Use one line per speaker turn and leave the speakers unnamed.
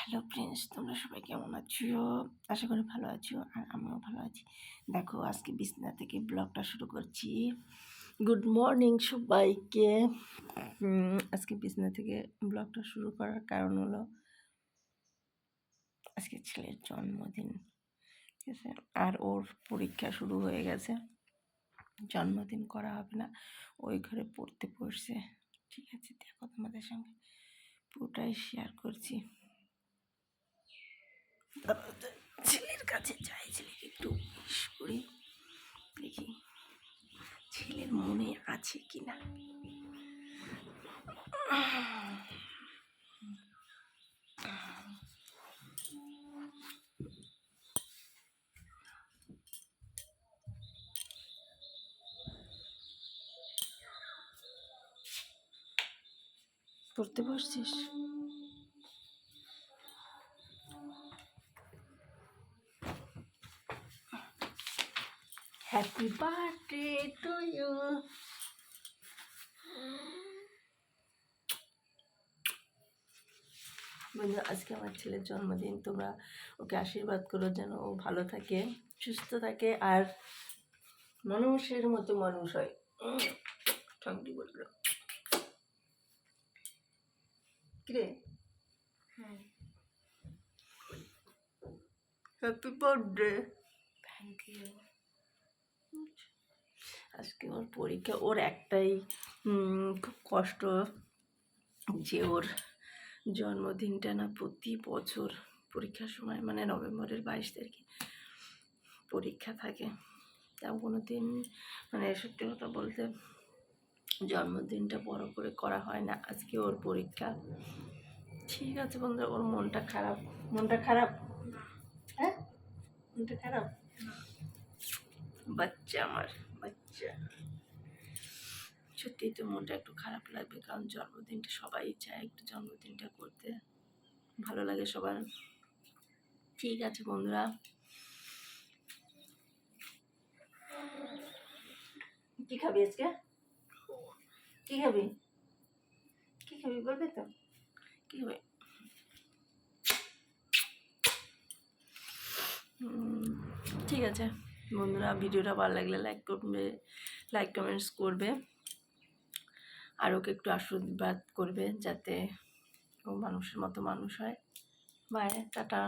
Hello friends তোমরা সবাই কেমন আছো? আশা করি ভালো আছো আর আমিও ভালো আছি। দেখো, আজকে বিছনা থেকে ব্লগটা শুরু করছি। গুড মর্নিং সবাইকে। আজকে বিছনা থেকে ব্লগটা শুরু করার কারণ হলো আজকে ছেলের জন্মদিন, ঠিক আছে? আর ওর পরীক্ষা শুরু হয়ে গেছে। জন্মদিন করা হবে না, ওই ঘরে পড়তে পড়ছে ঠিক আছে, দেখো তোমাদের সঙ্গে পুরোটাই শেয়ার করছি। ছেলের কাছে যাই ছেলেকে একটু wish করি? দেখি ছেলের মনে আছে কিনা? পড়তে বসছিস? হ্যাপি বার্থডে টু ইউ বন্ধু আজকে আমার ছেলের জন্মদিন। তোমরা ওকে আশীর্বাদ করো যেন ও ভালো থাকে সুস্থ থাকে আর মানুষের মতো মানুষ হয়। ঠকটি বলল। কিরে? হ্যাপি বার্থডে
থ্যাংক ইউ
আজকে ওর পরীক্ষা, ওর একটাই খুব কষ্ট যে ওর জন্মদিনটা না প্রতি বছর পরীক্ষার সময় মানে নভেম্বরের বাইশ তারিখে পরীক্ষা থাকে। তাও কোনো দিন মানে সত্যি কথা বলতে জন্মদিনটা বড় করে করা হয় না, আজকে ওর পরীক্ষা। ঠিক আছে বন্ধুরা, ওর মনটা খারাপ মনটা খারাপ। হ্যাঁ? মনটা খারাপ? বাচ্চা আমার, বাচ্চা। সত্যিই তো মনটা একটু খারাপ লাগবে, কারণ জন্মদিনটা সবাই চায় একটু জন্মদিনটা করতে। ভালো লাগে সবার। ঠিক আছে বন্ধুরা। কি খাবি আজকে? কি খাবি? কি খাবি বলবে তো? কি হবে ঠিক আছে। বন্ধুরা, ভিডিওটা ভালো লাগলে লাইক করবে লাইক কমেন্টস করবে। আর ওকে একটু আশীর্বাদ করবে যাতে ও মানুষের মতো মানুষ হয়। Bye tata.